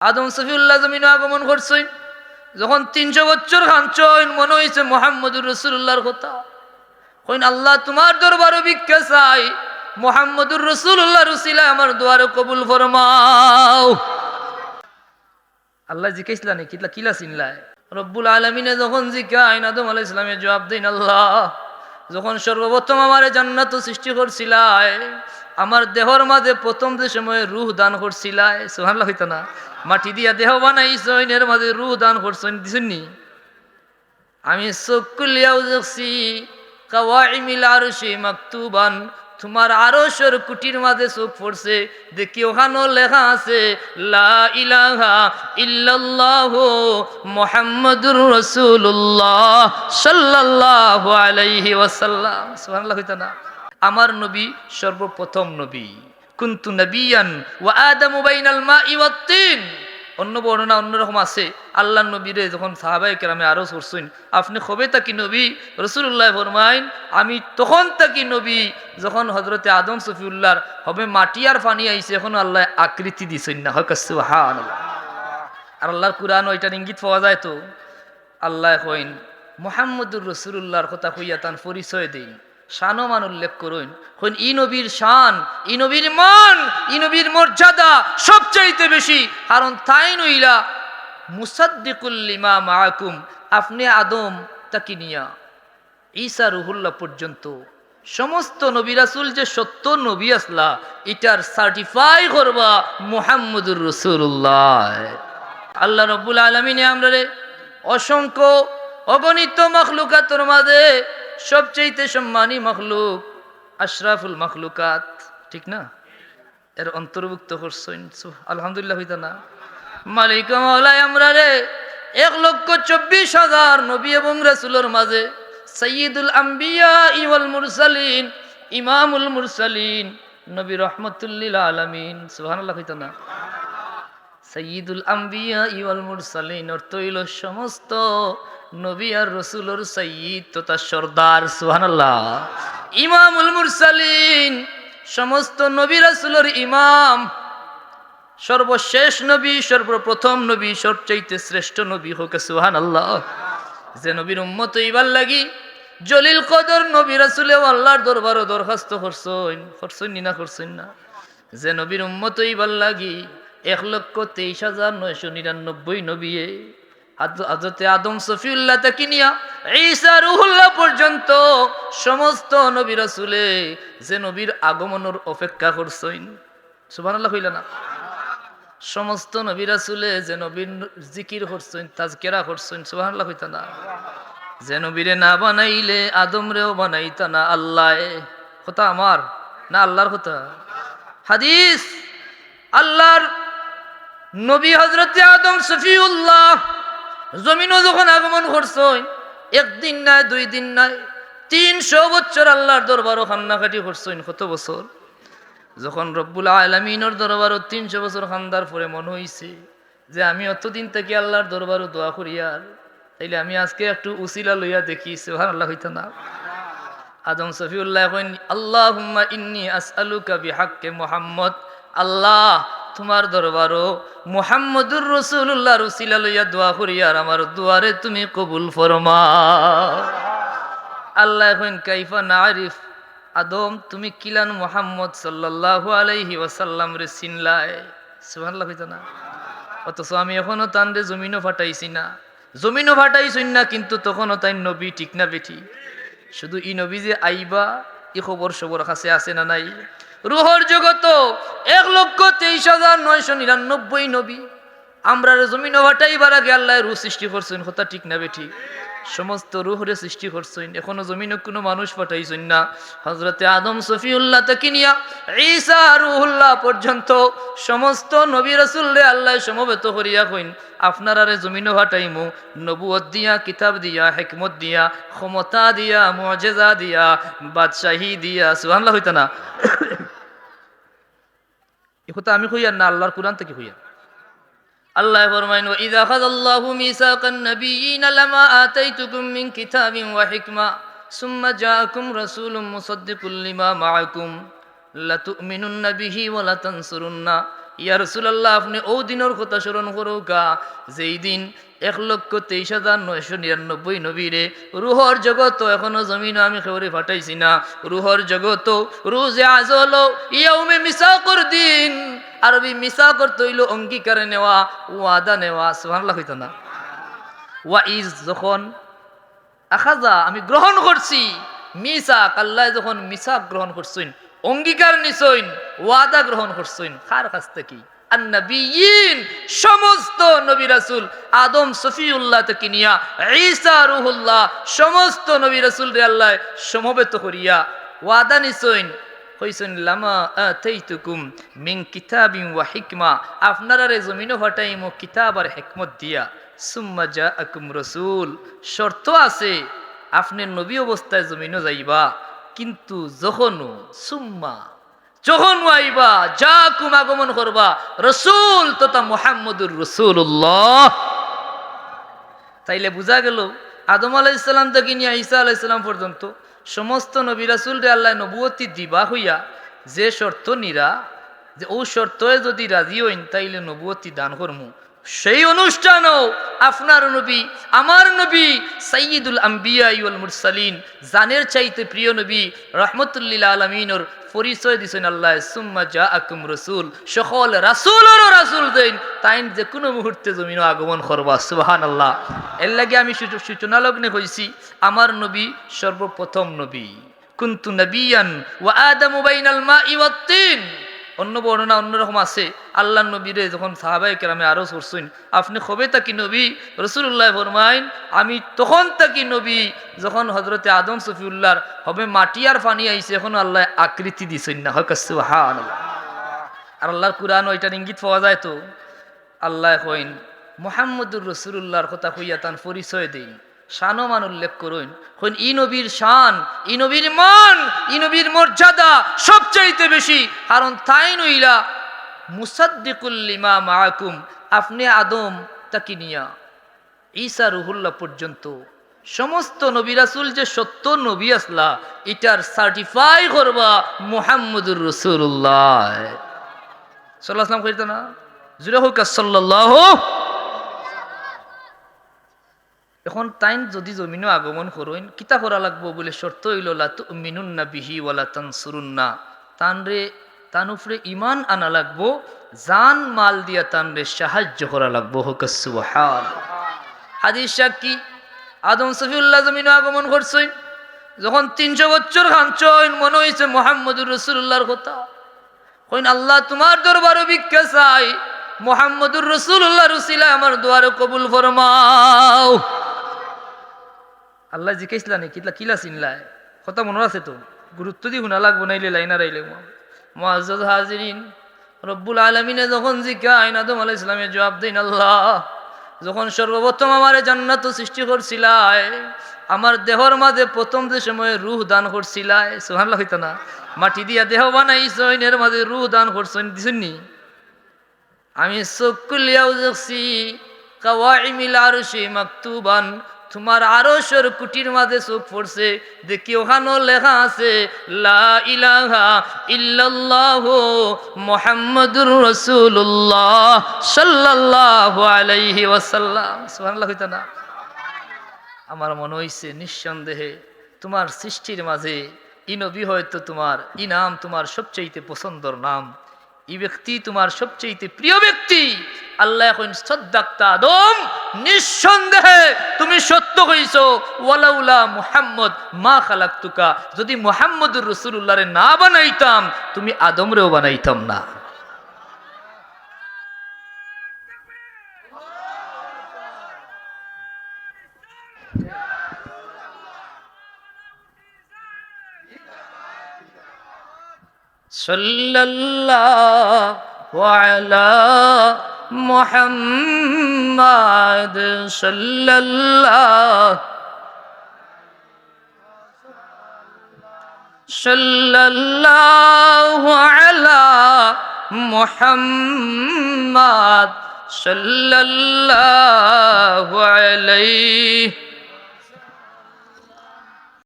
আদম সফিউল্লাহ জমিনে আগমন করছেন যখন তিনশো বছর খাঞ্চন মনে হয়েছে মোহাম্মদুর রসুল্লাহর কথা। কইন, আল্লাহ তোমার দরবার ভিক্ষা চাই, মোহাম্মদুর রসুল্লাহ রসিলা আমার দুয়ারে কবুল ফরমাও। আল্লাহ জিজ্ঞেসলা নি কিতলা কিলা চিনলায়? রব্বুল আলমিনে যখন জিজ্ঞাইন আদম আলাহ ইসলামের জবাব দিন, আল্লাহ যখন সর্বপ্রথম আমার জান্নাত সৃষ্টি করছিলায়, আমার দেহর মাঝে প্রথম যে সময় রুহ দান করছিলায় সোহানলা হইতো না, মাটি দিয়া দেহ বানাই এর মাঝে রুহ দান করছেন আমি চোখ খুলিয়াও দেখছি, কাওয়াইমিল আরশি মাকতুবান তোমার আরশের কুটির মাঝে চোখ পড়ছে, দেখি ওখানেও লেখা আছে, লা ইলাহা ইল্লাল্লাহ মুহাম্মাদুর রাসূলুল্লাহ সাল্লাল্লাহু আলাইহি ওয়াসাল্লাম। সুবহানাল্লাহ কইতা না। আমার নবী সর্বপ্রথম নবী। কুনতু নবিয়ান ওয়া আদামু বাইনাল মাই ওয়াত অন্য বর্ণনা অন্যরকম আছে। আল্লাহ নবীরে যখন সাহাবাই কেরামে আরও করছেন, আপনি কবে তাকি নবী? রসুল্লাহ ফরমাইন আমি তখন তাকি নবী। যখন হজরতে আদম সফিউল্লাহর হবে মাটি আর পানি আইছে, এখন আল্লাহ আকৃতি দিছেন না। কাছে হান আর আল্লাহর কুরআন ওইটার ইঙ্গিত পাওয়া যায় তো? আল্লাহ কইন, মোহাম্মদুর রসুল্লাহর কথা কইয়া তান পরিচয় দিন। শানও মান উল্লেখ করুন ই নবীর শান, ই নবীর মান, ই নবীর মর্যাদা সবচাইতে বেশি। কারণ তাই নইলা মুসাদ্দিকুল্লিমা মাহকুম আপনি আদম তাকি নিয়া। ঈসা রুহুল্লাহ পর্যন্ত সমস্ত নবী রাসুল যে সত্য নবী আসলা, এটার সার্টিফাই করবা মুহাম্মদুর রসুল্লাহ আল্লাহ রব্বুল আলমিনে আমরা রে অসংখ্য অগণিত মখলুকাতর মাঝে সবচেয়ে সম্মানী মখলুক আশরাফুল মখলুকাত। ঠিক না? এর অন্তর্ভুক্ত করছেন। আলহামদুলিল্লাহ হইতা না। মালিক মৌলাই আমরা রে, এক লক্ষ চব্বিশ হাজার নবী এবং রাসুলের মাঝে সৈয়দুল আম্বিয়া ইওয়াল মুরসালিন, ইমামুল মুরসালিন, নবী রহমতুল্লিল আলমিন। সুবহানাল্লাহ হইতা না। সঈদুল আম্বিয়া ইওয়াল মুরসালিন, অর্থ হইল সমস্ত নবী আর রসুলর সঈদ তথা সর্দার সুহানাল্লাহ ইমামুল মুরসালিন, সমস্ত নবী রাসুলর ইমাম, সর্বশেষ নবী, সর্বপ্রথম নবী, সবচাইতে শ্রেষ্ঠ নবী হোক সুহান আল্লাহ যে নবীর উম্মত ইবার লাগি জলিল কদর নবী রাসুলে আল্লাহর দরবারও দরখাস্ত করছইন করছইন না করছইন না। যে নবীর উম্মত ইবার লাগি এক লক্ষ তেইশ হাজার নয়শো নিরানব্বই নবিয়ে। আজতে আদম সফিউল্লাহ তাকে নিয়া ঈসা রুহুল্লাহ পর্যন্ত সমস্ত নবী রাসুলে যে নবীর আগমনের অপেক্ষা করছইন সুবহানাল্লাহ হইল না? সমস্ত নবী রাসুলে যে নবীর জিকির করছেন, তাজকেরা করছেন, সুবহানাল্লাহ হইতা না? যে নবীরে না বানাইলে আদমরেও বানাইতা না আল্লাহ। কথা আমার না আল্লাহর কথা? হাদিস আল্লাহর নবী হজরতে আদম সফিউল্লাহ জমিনও যখন আগমন করছেন একদিন নাই দুই দিন নাই তিনশো বছর আল্লাহর দরবারও খান্নাকাটি করছেন। কত বছর? যখন রব্বুল আলমিনের দরবারও তিনশো বছর খান্দার পরে মনে হইছে যে আমি অতদিন থেকে আল্লাহর দরবারও দোয়া করি আর, তাইলে আমি আজকে একটু উসিলা লইয়া দেখি সেভার আল্লাহ হইত না? আদম সফিউল্লাহ আল্লাহ ইন্নি আসআলুকা বিহাক্কে মোহাম্মদ। আল্লাহ তোমার দরবারও মোহাম্মদুর রসুল্লাহ রসিলা লইয়া দোয়া করি, আর আমার দুয়ারে তুমি কবুল ফরমা। আল্লাহ এখন কাইফা না আরিফ আদম, তুমি কিলান মোহাম্মদ সাল্লাল্লাহু আলাইহি ওয়াসাল্লাম রে চিনলাই। সুবহানাল্লাহ কইতো না? অথচ আমি এখনও তান রে জমিনও ফাটাইছি না। জমিনও ফাটাইছই না, কিন্তু তখনও তাই নবী ঠিক না বেঠি। শুধু ই নবী যে আইবা, ই খবর সবর কাছে আছে না নাই? রুহর জগত এক লক্ষ তেইশ হাজার নয়শো নিরানব্বই নবী। আমরা জমিন ফাটাইবার আগে আল্লাহ রু সৃষ্টি করছেন, কথা ঠিক না বেঠি সমস্ত রুহরে সৃষ্টি করছেন, এখনও জমিনে কোনো মানুষ পাঠাইছেন না। হজরতে আদম সফিউল্লাহ থেকে নিয়া ঈসা রুহুল্লাহ পর্যন্ত সমস্ত নবী রসুল্লে আল্লাহ সমবেত করিয়া কইন আপনারারে জমিনও ফাটাইমু নবুয়ত দিয়া, কিতাব দিয়া, হেকমত দিয়া, ক্ষমতা দিয়া, মজেজা দিয়া, বাদশাহী দিয়া সুহান্লা হইতা না এ কথা আমি কইয়ার না, আল্লাহর কোরআন থেকে কইয়ার আল্লাহ ফরমাইন ইদা খাযাল্লাহু মিসাকান নাবিয়িন লামা আতাইতুকুম মিন কিতাবিন ওয়া হিকমা, সুম্মা জাআকুম রাসূলুম মুসাদ্দিকুল লিমা মাআকুম, লাতুমিনুন্না বিহি ওয়া লাতানসুরুন্না। ইয়া রসুলাল্লাহ, আপনি ও দিনের কথা স্মরণ করুকা যেই দিন এক লক্ষ তেইশ হাজার নয়শো নিরানব্বই নবীরে, রুহর জগত এখনও জমিন আমি খবরে ফাটাইছি না। রুহর জগত রু যে আজল ইয়াউমে মিসা কর দিন। আরবি মিসা কর তৈল অঙ্গীকারে নেওয়া, ওয়াদা নেওয়া, সুবহানাল্লাহ হইতো না। ওয়া ইজ যখন আখাজা আমি গ্রহণ করছি মিসা আল্লাহ যখন মিসা গ্রহণ করছেন অঙ্গীকার নিছইন ওয়াদা গ্রহণ করছেন কার কাছ থেকে? সমস্ত নবী রাসূল, আদম সফিউল্লাহ থেকে নিয়া, ঈসা রুহুল্লাহ, সমস্ত নবী রাসূল রে আল্লাহ সমবেত করিয়া ওয়াদা নিছইন কইছেন লামা দিয়া। শর্ত আছে, আপনি নবী অবস্থায় জমিনও যাইবা। কিন্তু যখনও, সুম্মা যখন আইবা, যা কুম আগমন করবা, রসুল তথা মোহাম্মদুর রসুল্লাহ তাইলে বোঝা গেল, আদম আলাইসাল্লাম থেকে নিয়ে ঈসা আলাইসাল্লাম পর্যন্ত সমস্ত নবী রাসুল রে আল্লাহ নবুয়তি দিবা হইয়া যে শর্ত নিরা, যে ও শর্তয়ে যদি রাজি হইন, তাইলে নবুয়তি দান করমু। সেই অনুষ্ঠানও আপনার নবী, আমার নবী সাইয়দুল আম্বিয়া ইউল মুরসালিন, জানের চাইতে প্রিয় নবী, রহমতুল্লিল আলমিনর পরিচয় দিছেন আল্লাহ, সুম্মা যা আকুম রসুল, সকল রাসুলেরও রাসুল দেন, তাইন যে কোনো মুহূর্তে জমিন আগমন করবা সুবাহান আল্লাহ এর লাগে আমি সূচ- সূচনা লগ্নে কইছি আমার নবী সর্বপ্রথম নবী। কুন্তু নবিয়ান ওয়া আদামু বাইনাল মাই ওয়াত তিন। অন্য বর্ণনা অন্যরকম আছে। আল্লাহ নবীরে যখন সাহাবাই কেরামে আরও করছেন, আপনি কবে তাকি নবী? রসুল্লাহ ফরমাইন আমি তখন তাকি নবী। যখন হজরতে আদম সফিউল্লাহর হবে মাটি আর পানি আইছে, এখন আল্লাহ আকৃতি দিছেন না। হয় কাছে আর আল্লাহর কুরআন ওইটার ইঙ্গিত পাওয়া যায় তো? আল্লাহ কইন, মোহাম্মদুর রসুল্লাহর কথা কইয়া তান পরিচয় দিন শানও মান উল্লেখ করুন হইন ই নবীর শান, ই নবীর মান, ই নবীর মর্যাদা সবচাইতে বেশি। কারণ তাই নইলা মুসাদ্দিকুল্লিমা মাহকুম আপনি আদম তাকিনিয়া ঈসা রুহুল্লাহ পর্যন্ত সমস্ত নবী রাসুল যে সত্য নবী আসলা, এটার সার্টিফাই করবা মুহাম্মদুর রসুল্লাহ সাল্লাহ আসলাম কইতো না জুড়ে হোক সাল্লাহ এখন তাইন যদি জমিনও আগমন করইন কিতা করা লাগবো বলে শর্ত হইল লাতু মিনুন্না বিহি ওয়ালা তানসুরুন্না। তানরে, তান উপরে ইমান আনা লাগবো, জান মাল দিয়া তানরে সাহায্য করা লাগবো। হোক, সুবহান। হাদিস সাক্ষী আদম সফিউল্লাহ জমিনও আগমন করছেন, যখন তিনশো বছর খাঞ্চইন মনে হয়েছে মোহাম্মদুর রসুল্লাহর কথা। কইন, আল্লাহ তোমার দরবারও ভিক্ষা চাই, মোহাম্মদুর রসুল্লাহ রসিলা আমার দোয়ারে কবুল ফরমাও। আল্লাহ জিজ্ঞাসলা নি কিলা কিলা চিনলায় কথা মনে আছে তো গুরুত্ব দি শুনা লাগবো, নাইলে লাইনার আইলে মহাজ হাজিরিন রব্বুল আলমিনে যখন জিজ্ঞাইন আদম আলাহ ইসলামে জবাব দিন, আল্লাহ, যখন সর্বপ্রথম আমার জান্নাত সৃষ্টি করছিলাই আমার দেহর মাঝে প্রথম যে সময় রুহ দান করছিলাই সুহান হইতো না, মাটি দিয়া দেহ বানাই এর মাঝে রুহ দান করছইন দিছেননি আমি খুলিয়াও দেখছি কাওয়াইমিল আরশি মাকতুবান তোমার আরশের কুটির মাঝে চোখ পড়ছে, দেখি ওখানেও লেখা আছে, লা ইলাহা ইল্লাল্লাহ মুহাম্মাদুর রাসূলুল্লাহ সাল্লাল্লাহু আলাইহি ওয়াসাল্লাম। সুবহানাল্লাহ না? আমার মনে হইছে নিঃসন্দেহে তোমার সৃষ্টির মাঝে ই নবী হয়তো তোমার ই নাম তোমার সবচেয়ে পছন্দর নাম। এই ব্যক্তি তোমার সবচেয়ে প্রিয় ব্যক্তি। আল্লাহ এখন সদ্দাক্তা আদম, নিঃসন্দেহে তুমি সত্য কইছো, ওয়ালাউলা মুহাম্মদ মা খালাক্তুকা। যদি মুহাম্মদুর রসুল্লাহরে না বানাইতাম, তুমি আদমরেও বানাইতাম না। صلى الله على محمد صلى الله صلى الله على محمد صلى الله عليه.